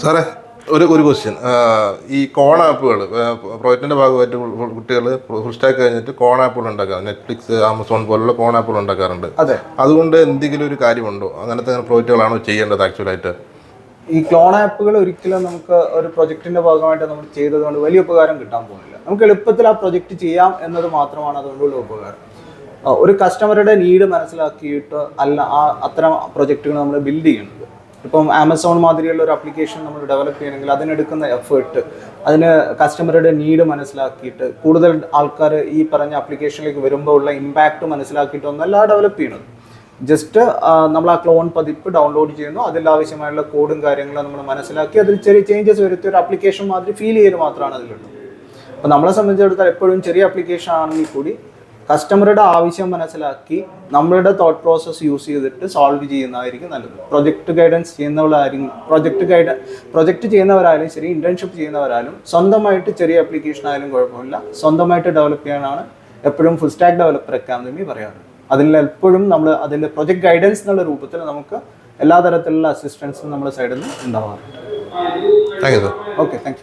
സാറേ ഒരു ഒരു ക്വസ്റ്റ്യൻ ഈ കോൺ ആപ്പുകൾ പ്രോജക്റ്റിന്റെ ഭാഗമായിട്ട് കുട്ടികൾ ഫുൾ സ്റ്റാക്ക് കഴിഞ്ഞിട്ട് കോൺ ആപ്പുകൾ ഉണ്ടാക്കാറ് നെറ്റ്ഫ്ലിക്സ് ആമസോൺ പോലുള്ള കോൺ ആപ്പുകൾ ഉണ്ടാക്കാറുണ്ട്. അതെ. അതുകൊണ്ട് എന്തെങ്കിലും ഒരു കാര്യമുണ്ടോ? അങ്ങനത്തെ പ്രോജക്റ്റുകളാണോ ചെയ്യേണ്ടത് ആക്ച്വലായിട്ട് ഈ ക്ലോൺ ആപ്പുകൾ ഒരിക്കലും നമുക്ക് ഒരു പ്രൊജക്റ്റിന്റെ ഭാഗമായിട്ട് നമ്മൾ ചെയ്തതുകൊണ്ട് വലിയ ഉപകാരം കിട്ടാൻ പോകുന്നില്ല. നമുക്ക് എളുപ്പത്തിൽ ആ പ്രൊജക്റ്റ് ചെയ്യാം എന്നത് മാത്രമാണ് അതുകൊണ്ടുള്ള ഉപകാരം. ഒരു കസ്റ്റമറുടെ നീഡ് മനസ്സിലാക്കിയിട്ട് അല്ല ആ അത്തരം പ്രൊജക്റ്റുകൾ നമ്മൾ ബിൽഡ് ചെയ്യുന്നത് ഇപ്പം ആമസോൺ മാതിരിയുള്ള ഒരു ആപ്ലിക്കേഷൻ നമ്മൾ ഡെവലപ്പ് ചെയ്യണമെങ്കിൽ അതിനെടുക്കുന്ന എഫേർട്ട് അതിന് കസ്റ്റമറുടെ നീഡ് മനസ്സിലാക്കിയിട്ട് കൂടുതൽ ആൾക്കാർ ഈ പറഞ്ഞ ആപ്ലിക്കേഷനിലേക്ക് വരുമ്പോൾ ഉള്ള ഇമ്പാക്റ്റ് മനസ്സിലാക്കിയിട്ടൊന്നല്ല ഡെവലപ്പ് ചെയ്യുന്നത് ജസ്റ്റ് നമ്മൾ ആ ക്ലോൺ പതിപ്പ് ഡൗൺലോഡ് ചെയ്യുന്നു. അതിൽ ആവശ്യമായുള്ള കോഡും കാര്യങ്ങളും നമ്മൾ മനസ്സിലാക്കി അതിൽ ചെറിയ ചേഞ്ചസ് വരുത്തി ഒരു ആപ്ലിക്കേഷൻ മാതിരി ഫീൽ ചെയ്ത് മാത്രമാണ് അതിലുള്ളത്. അപ്പോൾ നമ്മളെ സംബന്ധിച്ചിടത്തോളം എപ്പോഴും ചെറിയ ആപ്ലിക്കേഷൻ ആണെങ്കിൽ കൂടി കസ്റ്റമറുടെ ആവശ്യം മനസ്സിലാക്കി നമ്മളുടെ തോട്ട് പ്രോസസ്സ് യൂസ് ചെയ്തിട്ട് സോൾവ് ചെയ്യുന്നതായിരിക്കും നല്ലത്. പ്രൊജക്ട് ഗൈഡൻസ് ചെയ്യുന്നവരായിരിക്കും പ്രൊജക്ട് ഗൈഡ് പ്രൊജക്ട് ചെയ്യുന്നവരായാലും ശരി ഇന്റേൺഷിപ്പ് ചെയ്യുന്നവരായാലും സ്വന്തമായിട്ട് ചെറിയ ആപ്ലിക്കേഷൻ ആയാലും കുഴപ്പമില്ല. സ്വന്തമായിട്ട് ഡെവലപ്പ് ചെയ്യാനാണ് എപ്പോഴും ഫുൾ സ്റ്റാക്ക് ഡെവലപ്പർ അക്കാദമി പറയാറ്. അതിൽ എപ്പോഴും നമ്മൾ അതിന്റെ പ്രൊജക്ട് ഗൈഡൻസ് എന്നുള്ള രൂപത്തിൽ നമുക്ക് എല്ലാ തരത്തിലുള്ള അസിസ്റ്റൻസും നമ്മുടെ സൈഡിൽ നിന്ന് ഉണ്ടാവാറുണ്ട്. Thank you okay thank